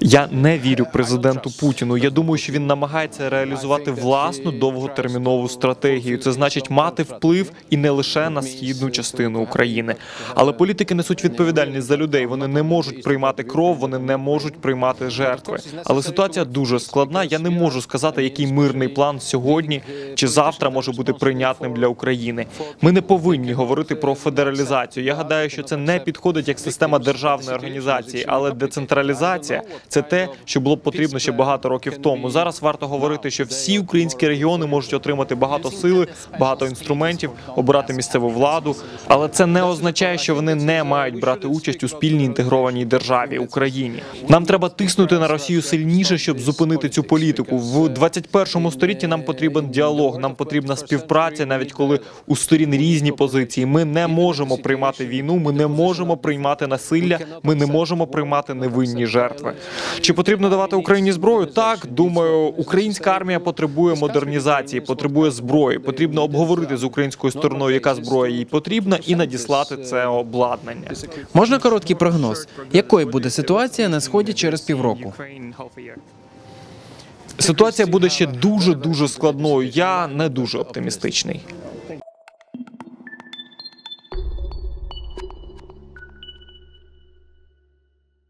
Я не вірю президенту Путіну. Я думаю, що він намагається реалізувати власну довготермінову стратегію. Це значить мати вплив і не лише на східну частину України. Але політики несуть відповідальність за людей. Вони не можуть приймати кров, вони не можуть приймати жертви. Але ситуація дуже складна. Я не можу сказати, який мирний план сьогодні чи завтра може бути прийнятним для України. Ми не повинні говорити про федералізацію. Я гадаю, що це не підходить як система державної організації, але децентралізація це те, що було б потрібно ще багато років тому. Зараз варто говорити, що всі українські регіони можуть отримати багато сили, багато інструментів, обирати місцеву владу. Але це не означає, що вони не мають брати участь у спільній інтегрованій державі Україні. Нам треба тиснути на Росію сильніше, щоб зупинити цю політику. В 21 столітті нам потрібен діалог, нам потрібна співпраця, навіть коли у сторін різні позиції. Ми не можемо приймати війну, ми не можемо приймати насилля, ми не можемо приймати невинні жертви. Чи потрібно давати Україні зброю? Так, думаю, українська армія потребує модернізації, потребує зброї. Потрібно обговорити з українською стороною, яка зброя їй потрібна, і надіслати це обладнання. Можна короткий прогноз, якою буде ситуація на сході через півроку? Ситуація буде ще дуже дуже складною. Я не дуже оптимістичний.